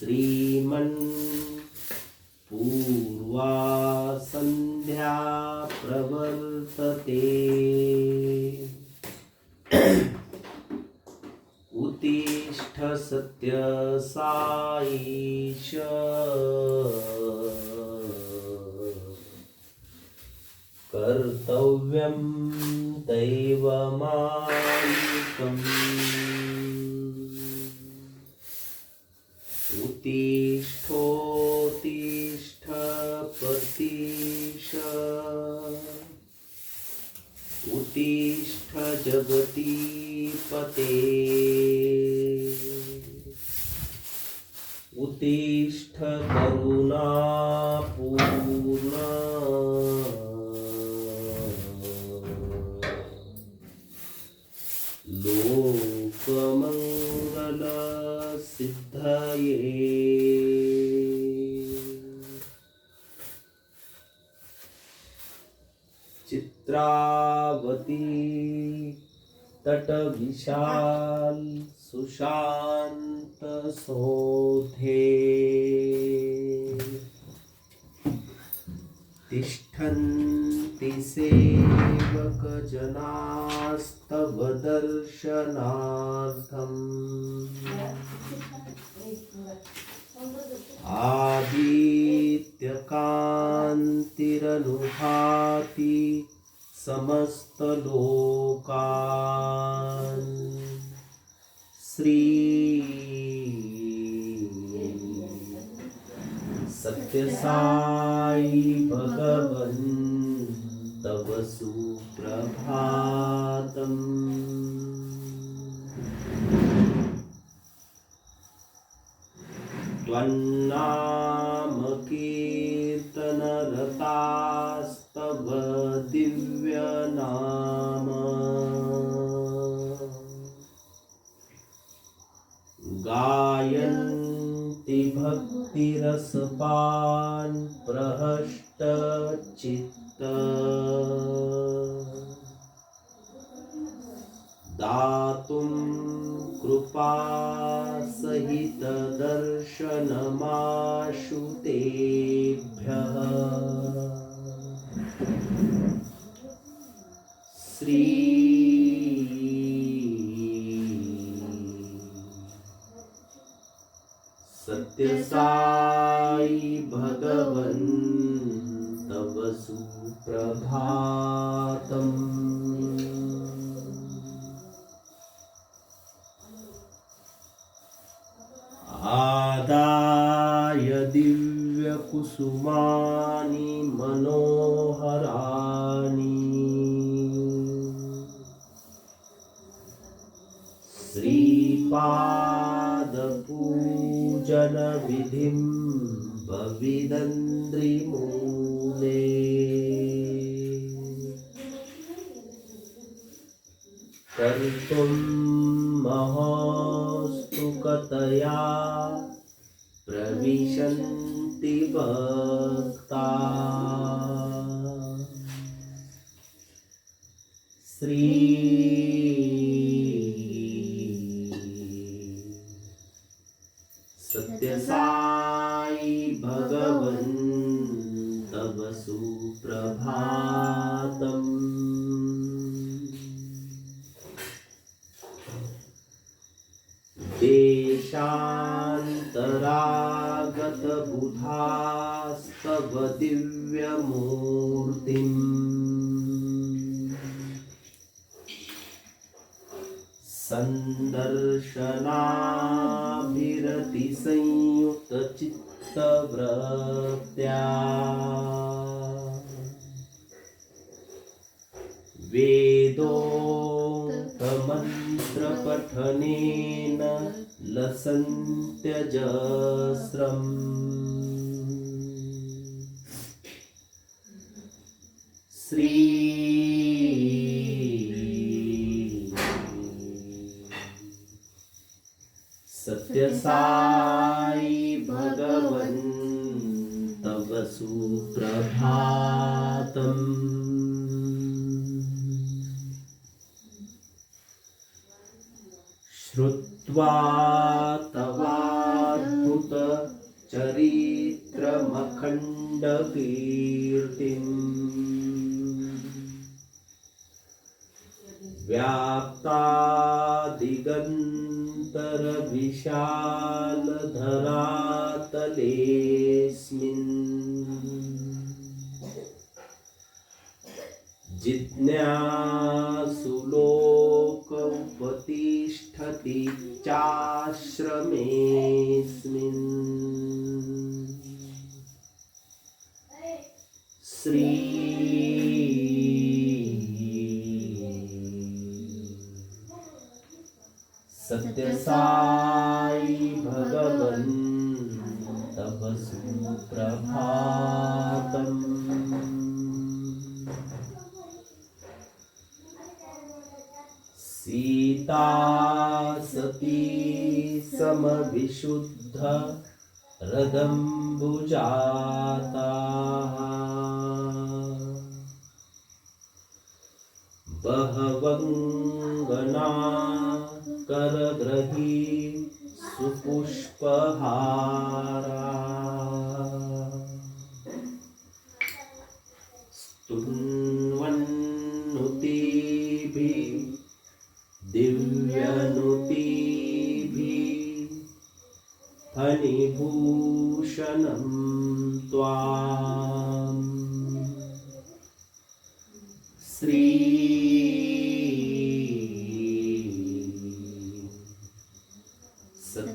श्रीमन् पूर्वा सन्ध्या प्रवर्तते उत्तिष्ठ सत्यसाईश कर्तव्यं दैवमानिकम् उत्तिष्ठोत्तिष्ठ प्रतिश उत्तिष्ठ जगति पते उत्तिष्ठ करुणापूर्ण तटविशाल सुशांत सोधे। तिष्ठन्ति सेवकजनास्तव दर्शनार्थम् आदित्यकान्तिरनुभाति समस्तलोकान् सत्यसाई भगवन् तव सुप्रभातम्। त्वन्नामकीर्तनरतास्तव दिव्यनाम। गायन्ति भक्तिरसपान् प्रहष्टचित्त दातुं कृपासहितदर्शनमाशु तेभ्यः। श्री सत्यसाई भगवन् तव सुप्रभातम्। आदाय दिव्यकुसुमानि मनोहराणि। श्रीपादपूजनविधिं भविदन्द्रिमूले कर्तुं महोस्तुकतया प्रविशन्ति भक्ता सत्यसाई भगवन् तव सुप्रभातम्। देशान्तरागतबुधास्तव दिव्यमूर्तिम्। प्रगती संयुक्त चित्तव्रत्या वेदोक्तमन्त्रपठनेन लसन्त्यजस्रम्. श्री ्य साई भगवन् तव सुप्रभातम् श्रुत्वा तवाद्भुतचरित्रमखण्डकीर्तिम्। दिगन्तरविशालधरातलेऽस्मिन् जिज्ञासु लोकौपतिष्ठति चाश्रमेऽस्मिन् श्री सत्यसाई भगवन् तव सुप्रभातम्। सीता सती समविशुद्ध रदम्बुजाता बहवङ्गना करग्रही सुपुष्पहारा। स्तुन्वन्नुतिभिः दिव्यनुतिभिः फणिभूषणं त्वाम्। श्री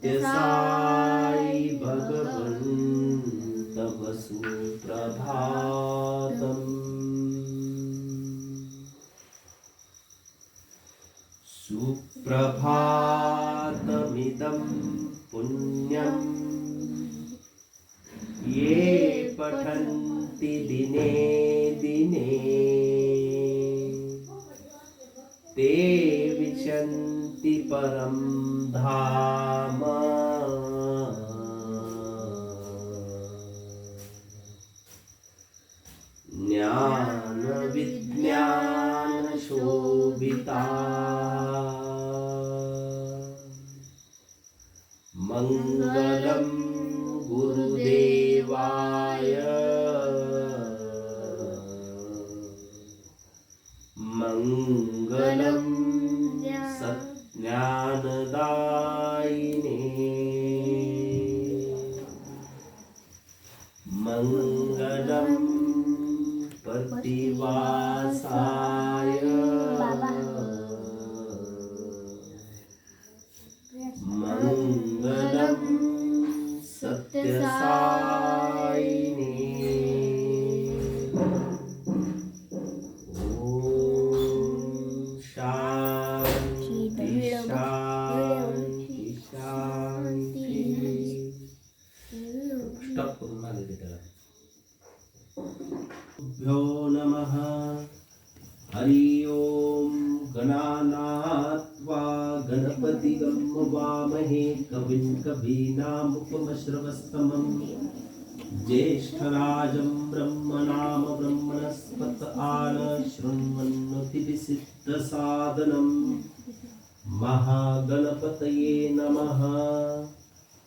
सत्यसाई भगवन् तव सुप्रभातम् सुप्रभातमिदं पुण्यम्। ये पठन्ति दिने And. गणपतिगं वामहे कविं कवीनामुपमश्रवस्तमम् ज्येष्ठराजं ब्रह्मणाम ब्रह्मणस्पत आन शृण्वन्नतिविसिद्धसादनम् महागणपतये नमः।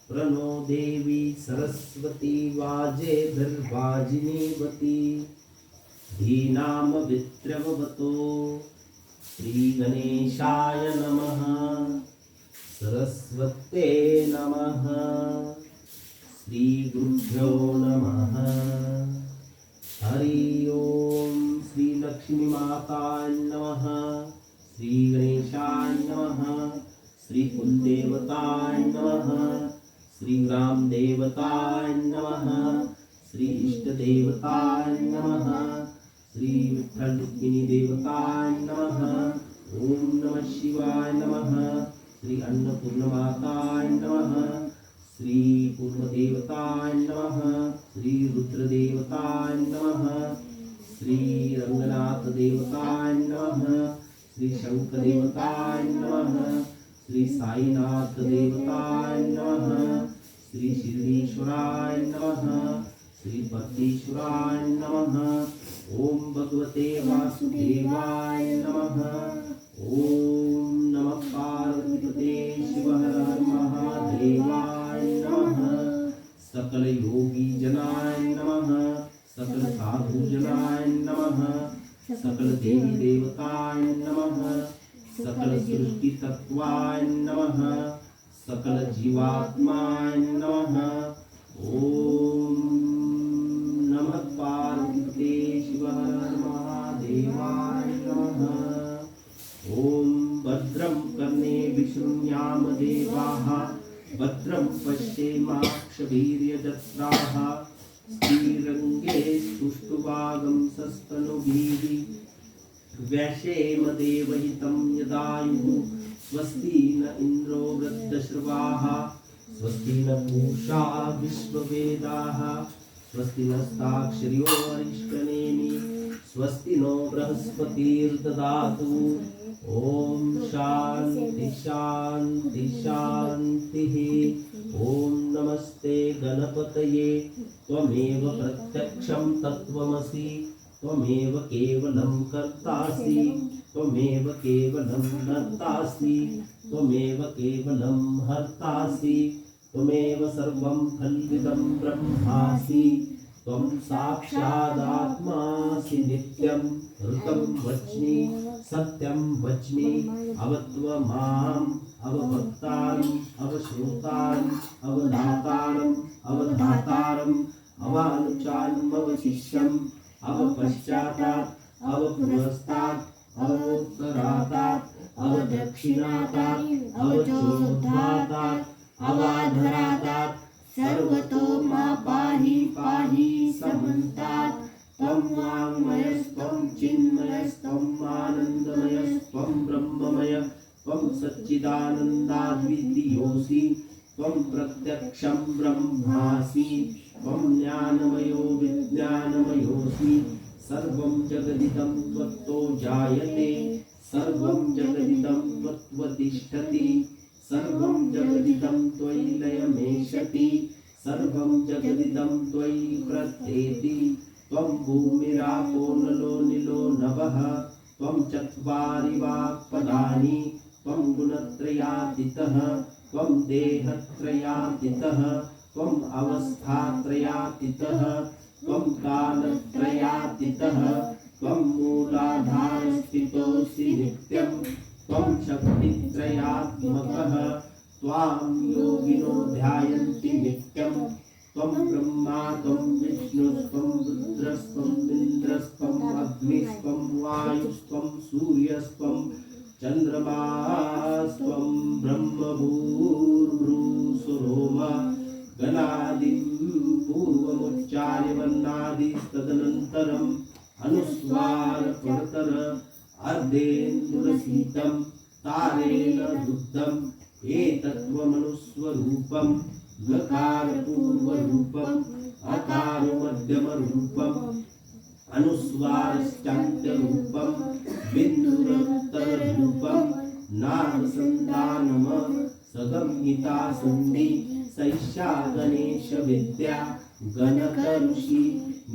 प्रणो देवी सरस्वती वाजे धर्वाजिनीवती धीनामवित्रवतो श्रीगणेशाय नमः। सरस्वते नमः। श्रीगुरुभ्यो नमः। हरि ओम श्रीलक्ष्मीमाताय नमः। श्रीगणेशाय नमः। श्रीकुलदेवताय नमः। श्रीरामदेवताय नमः। श्री इष्टदेवताय नमः। श्री विठ्ठल रुक्मिणी देवताय नमः। ओम नमः शिवाय नमः। श्री अन्नपूर्णमाताय नमः श्री पूर्वदेवताय नमः श्री रुद्रदेवताय नमः श्री रंगनाथ देवताय नमः श्री शंकरदेवताय नमः श्री साईनाथ देवताय नमः श्री शिर्डीश्वराय नमः श्री पतीश्वराय नमः ओम भगवते वासुदेवाय नमः ओम नमः पार्वती पार्वतीपते शिव हर हर महादेवाय नमः। सकल योगी जनाय नमः। सकल साधु जनाय नमः। सकल देवी देवताय नमः। सकल सृष्टि तत्वाय नमः। सकल जीवात्माय नमः। ॐ नमः पार्वतीपते शिव महादेवाय कर्णे विशृण्याम देवाः भद्रं पश्येमाक्षवीर्यजत्राः श्रीरङ्गे स्तुष्टुवागं सस्तनुभिः व्यशेम देवहितं यदायुः, स्वस्ति न इन्द्रो वृद्धश्रवाः, स्वस्ति न पूषा विश्ववेदाः, स्वस्ति नस्ताक्षर्यो स्वस्ति नो बृहस्पतिर्ददातु। ॐ शान्ति शांति शान्तिः ॐ नमस्ते गणपतये त्वमेव प्रत्यक्षं तत्त्वमसि त्वमेव केवलं कर्तासि त्वमेव केवलं कर्तासि त्वमेव केवलं हर्तासि त्वमेव सर्वं खल्विदं ब्रह्मासि त्वं साक्षादात्मासि नित्यं ऋतं वच्मि सत्यं वच्मि अवत्व माम् अवभक्तारम् अवश्रोतारम् अवदातारम् अवधातारम् अवानुचान्मवशिष्यम् अवपश्चातात्, अवपुरस्तात्, अवोत्तरातात्, अवदक्षिणातात्, अवचोद्धातात्, अवाधरातात्, सर्वतो मा पाहि पाहि समन्तात् त्वं वाङ्मयस्त्वं चिन्मयस्त्वम् आनन्दमयस्त्वं ब्रह्ममय, त्वं सच्चिदानन्दाद्वितीयोऽसि, त्वं प्रत्यक्षं ब्रह्मासि, त्वं ज्ञानमयो विज्ञानमयोऽसि सर्वं जगदिदं त्वत्तो जायते, सर्वं जगदिदं त्वत्वतिष्ठति, सर्वं जगदिदं त्वयि लयमेषति सर्वं जगदिदं त्वयि प्रत्येति, त्वं भूमिरापो नलो निलो नभः त्वं चत्वारि वाक्पदानि त्वं गुणत्रयातीतः, त्वं देहत्रयातीतः त्वम् अवस्थात्रयातीतः, त्वं कालत्रयातीतः, त्वं मूलाधारस्थितोऽसि नित्यं, त्वं शक्तित्रयात्मकः, त्वां योगिनो ध्यायन्ति नित्यं त्वं ब्रह्मा, त्वं विष्णुस्त्वं रुद्रस्त्वम् इन्द्रस्त्वम् अग्निस्त्वं वायुस्त्वं सूर्यस्त्वं चन्द्रमास्त्वं ब्रह्मभूर्भृसुरोम गणादिं पूर्वमुच्चार्य वर्णादिस्तदनन्तरम् अनुस्वारपरतर अर्धेन्दुरसीतं तारेण दुग्धम् एतत्त्वमनुस्वरूपं गकारपूर्वरूपम् अकारमध्यमरूपम् अनुस्वारश्चान्त्यरूपं बिन्दुरुत्तररूपं नामसन्धानम सगम्हिता सन्धि सैषा गणेशविद्या गणकऋषि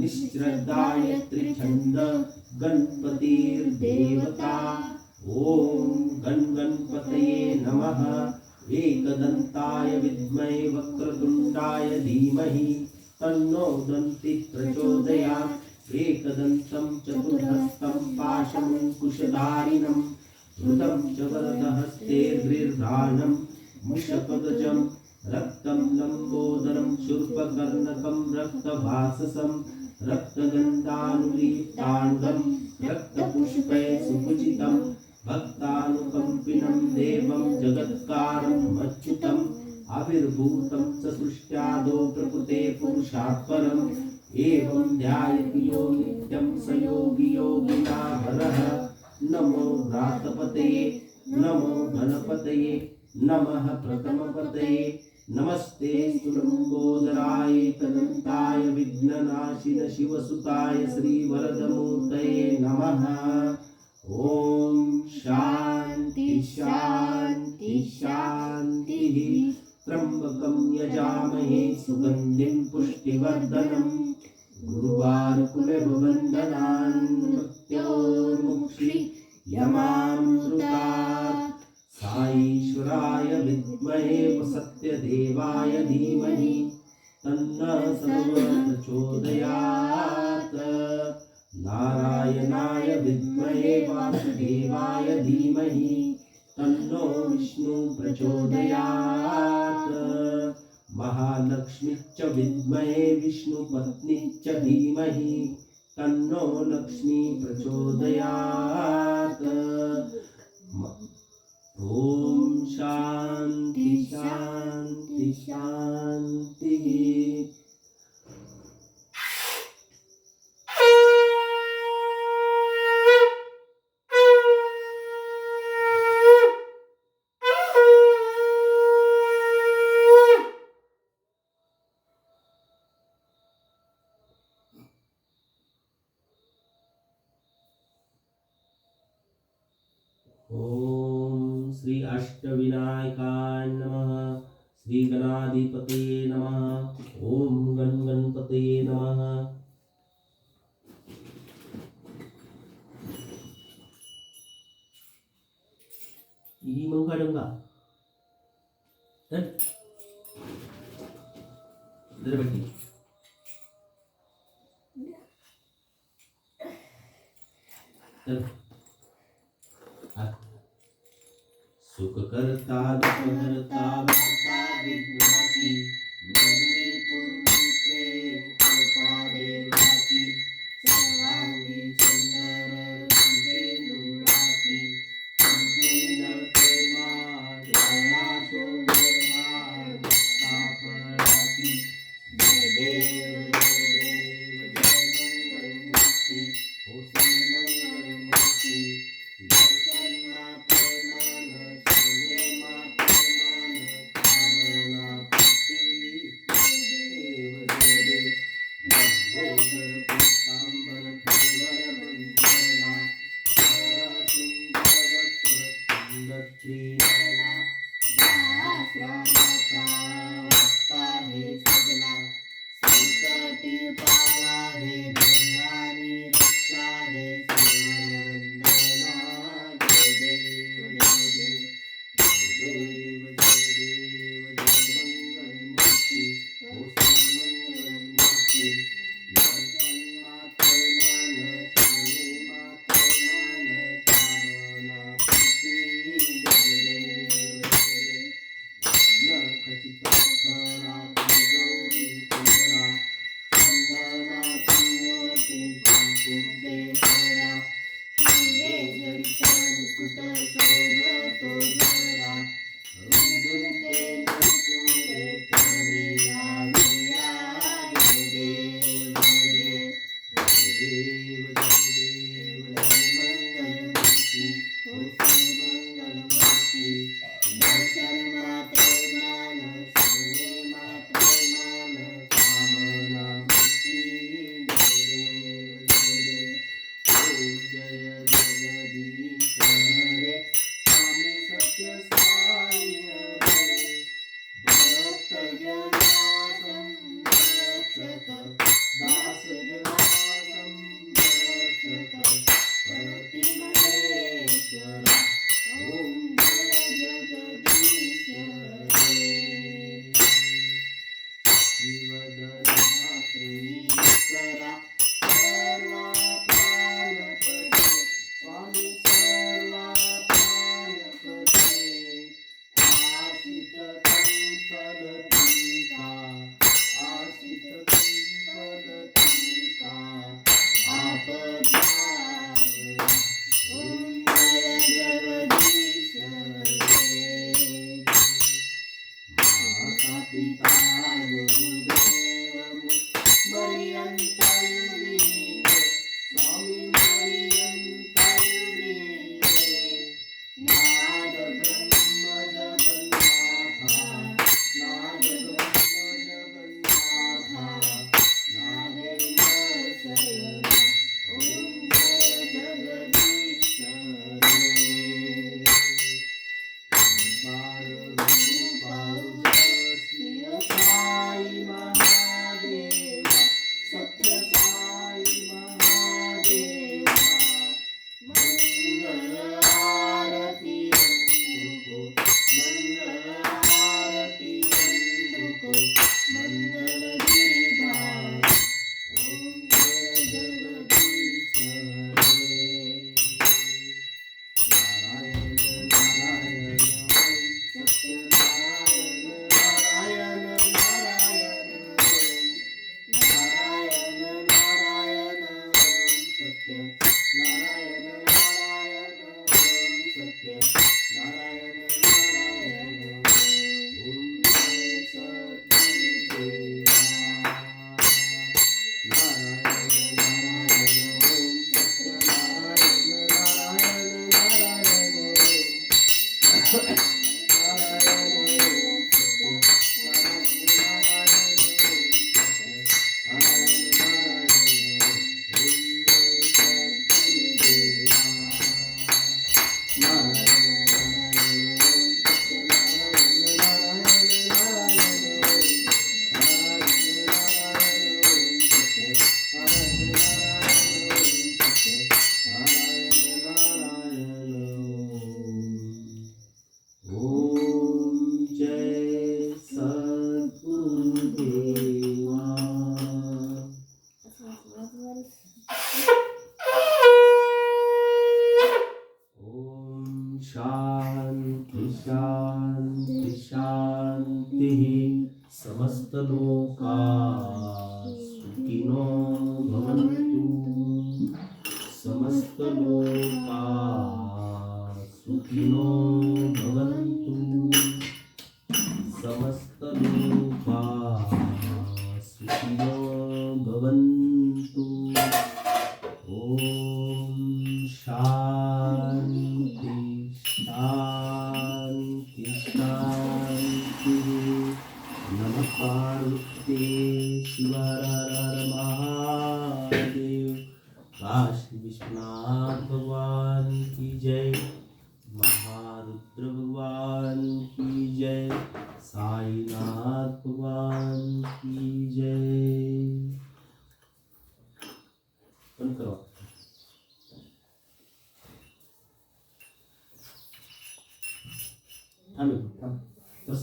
निश्रद्धायत्रिछन्द गणपतिर्देवता। ॐ गण गणपतये नमः। एकदन्ताय विद्महे वक्रतुण्डाय धीमहि तन्नो दन्ति प्रचोदयात् एकदन्तं चतुर्हस्तं पाशमङ्कुशधारिणं धृतं च वरदहस्तेर्गृह्राणं मुषपदजं, रक्तं लम्बोदरं, शूर्पकर्णकं, रक्तभाससं रक्तगन्धानुलीप्ताण्डं रक्तपुष्पे सुपूजितं भक्तानुकम्पिनं देवं अच्युतम् सृष्ट्यादो प्रकृते पुरुषात् एवं ध्यायति यो नित्यं स योगी नमो नमो नमः प्रथमपतये नमस्ते सुलम्बोदराय तदन्ताय विघ्ननाशिन शिवसुताय श्रीवरदमूर्तये नमः। ॐ शान्ति शान्ति शान्तिः त्र्यम्बकं यजामहे सुगन्धिं पुष्टिवर्धनम् गुरुवारकुलवन्दनान् मृत्योर्मुक्षि यमामृतात् पत्नी च धीमहि तन्नो लक्ष्मी प्रचोदयात्। ॐ शान्ति शान्ति शान्तिः। सुख करता दुख हरता भरता विघ्नासी मनवी पूर्वी प्रेम कृपा देवासी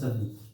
cosas.